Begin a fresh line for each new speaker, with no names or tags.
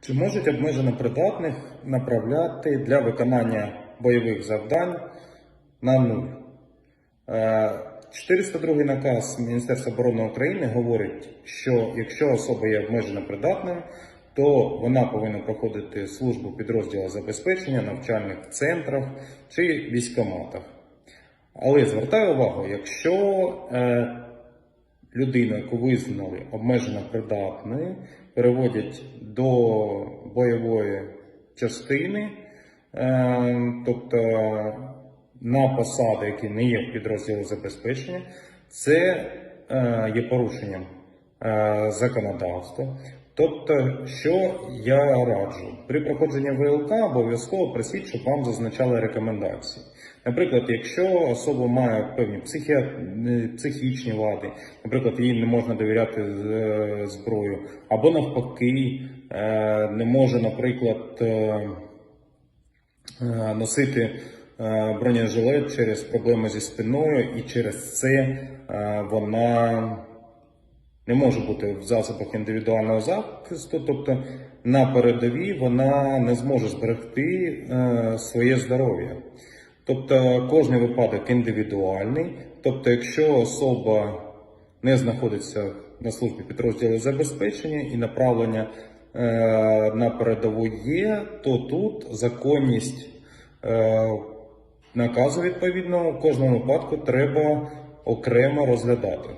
Чи можуть обмежено придатних направляти для виконання бойових завдань на нуль? Е, 402 наказ Міністерства оборони України говорить, що якщо особа є обмежено придатною, то вона повинна проходити службу в підрозділах забезпечення, навчальних центрах чи військоматах. Але звертаю увагу, якщо е, людину, яку визнали обмежено придатною, переводять до бойової частини, е, тобто на посади, які не є в підрозділі забезпечення, це е, є порушенням е, законодавства. Тобто, що я раджу, при проходженні ВЛК обов'язково просіть, щоб вам зазначали рекомендації. Наприклад, якщо особа має певні психі... е, психічні вади, наприклад, їй не можна довіряти е, зброю, або навпаки, е, не може, наприклад, носити бронежилет через проблеми зі спиною, і через це вона не може бути в засобах індивідуального захисту, тобто на передовій вона не зможе зберегти е, своє здоров'я. Тобто кожен випадок індивідуальний. Тобто, якщо особа не знаходиться на службі підрозділу забезпечення і направлення е, на передову є, то тут законність е, наказу відповідного в кожному випадку треба окремо розглядати.